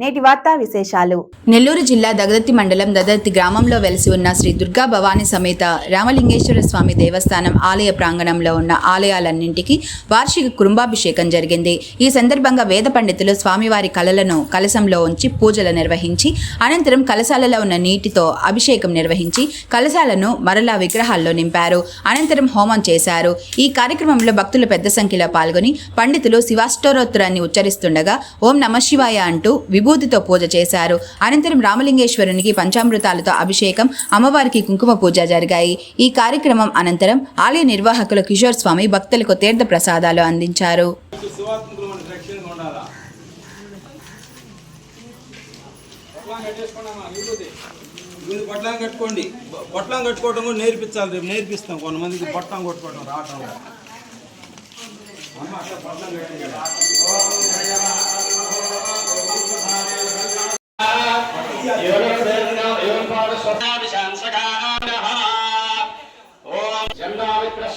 నేటి వార్తా విశేషాలు. నెల్లూరు జిల్లా దగదత్తి మండలం దగదత్తి గ్రామంలో వెలిసి ఉన్న శ్రీ దుర్గా భవానీ సమేత రామలింగేశ్వర స్వామి దేవస్థానం ఆలయ ప్రాంగణంలో ఉన్న ఆలయాలన్నింటికి వార్షిక కుటుంబాభిషేకం జరిగింది. ఈ సందర్భంగా వేద పండితులు స్వామివారి కలలను కలశంలో ఉంచి పూజలు నిర్వహించి అనంతరం కలశాలలో ఉన్న నీటితో అభిషేకం నిర్వహించి కలశాలను మరలా విగ్రహాల్లో నింపారు. అనంతరం హోమం చేశారు. ఈ కార్యక్రమంలో భక్తులు పెద్ద సంఖ్యలో పాల్గొని పండితులు శివాష్టోరోత్తరాన్ని ఉచ్చరిస్తుండగా ఓం నమ శివాయ అంటూ విభూతితో పూజ చేశారు. అనంతరం రామలింగేశ్వరునికి పంచామృతాలతో అభిషేకం అమ్మవారికి కుంకుమ పూజ జరిగాయి. ఈ కార్యక్రమం అనంతరం ఆలయ నిర్వాహకులు కిషోర్ స్వామి భక్తులకు తీర్థ ప్రసాదాలు అందించారు. శివాత్మకులు మన కట్టుకోండి. బొ- పొట్లాం కట్టుకోవడం కూడా నేర్పించాలి రేపు నేర్పిస్తాం కొంతమందికి పొట్లాం కొట్టుకోవడం రావటం అమ్మ అట్లా పొట్లాం కట్టుకోండి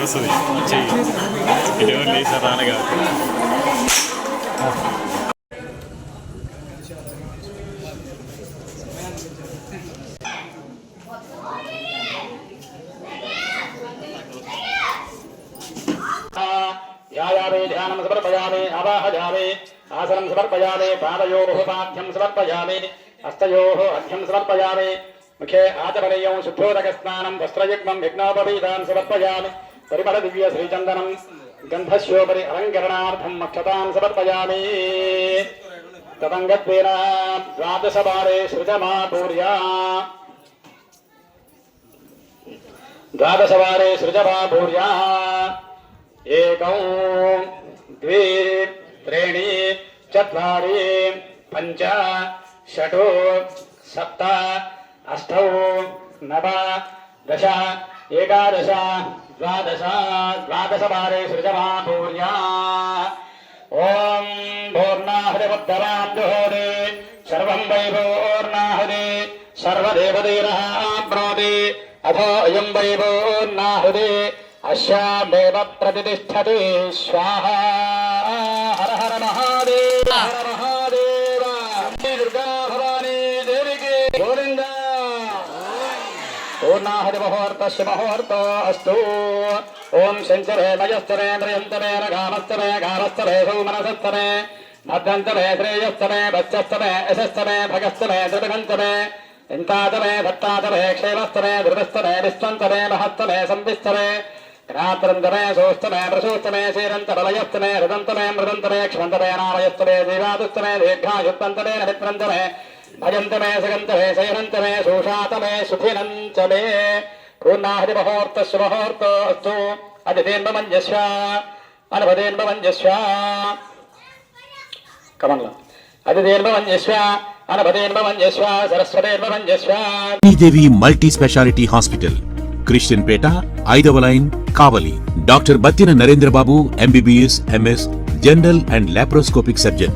నెక్స్ట్ డే వస్తుంది చెయ్యి ఇది ఎవరు లేసారు రానగా ध्यायामि ध्यानं समर्पयामि अवाहयामि आसनं समर्पयामि पादयोः पाद्यं समर्पयामि हस्तयोः अर्घ्यं समर्पयामि मुखे आचमनीयं शुद्धोदकस्नानं वस्त्रयुग्मं यज्ञोपवीतान् समर्पयामि సరిపడ దివ్య శ్రీచందనం గంధస్యోపరి అలంకరణార్థం మక్షతాం సమర్పయామి తదంగత్వేన ద్వాదశ వారే సృజమాపూర్యా ద్వాదశ వారే సృజమాపూర్యా ఏకం ద్వే త్రీణి చత్వారి పంచ షటో సప్త అష్టౌ నవ దశ ఏకాదశ ద్వాదశ ద్వాదశ వారే సృజమా పూర్యా ఓం పూర్ణాహృదవద్దరాం జుహోదే సర్వం వై పూర్ణాహృదే సర్వదేవదేన బ్రోదే అథో అయం వై పూర్ణాహృదే అశ్యామేవ ప్రతిష్టతే స్వాహ హర హర మహాదేవ పూర్ణాహరిమహోర్త శివహోర్త అస్తు ఓం శంచరే నయస్తరే నయంతరే రఘామస్తరే ఘారస్తరే సౌమనసస్తరే భద్రంతరే శ్రేయస్తరే భక్తస్తరే యశస్తరే భగస్తరే త్రిభగంతరే ఇంతాతరే భట్టాతరే క్షేమస్తరే ధృతస్తరే విశ్వంతరే మహత్తరే సంవిస్తరే రాత్రంతరే సోస్తనే ప్రసూస్తనే శ్రీరంతరలయస్తనే హృదంతరే మృదంతరే క్షమంతరే నారయస్తరే జీవాదుస్తనే దీర్ఘాయుత్తంతరే నరిత్రంతరే భజంతమే సగంతమే సగంత సోషాతమే సుఖినంతమే పూర్ణాహరి మహోర్త శుభహోర్త అస్తు అతిథేన్మమంజస్వ అనభదేన్మమంజస్వ కమల అతిథేన్మమంజస్వ అనభదేన్మమంజస్వ సరస్వతేన్మమంజస్వ Sridevi multi speciality hospital Christian Peta ఐదవ line Kavali doctor Battina Narendrababu MBBS MS general and laparoscopic surgeon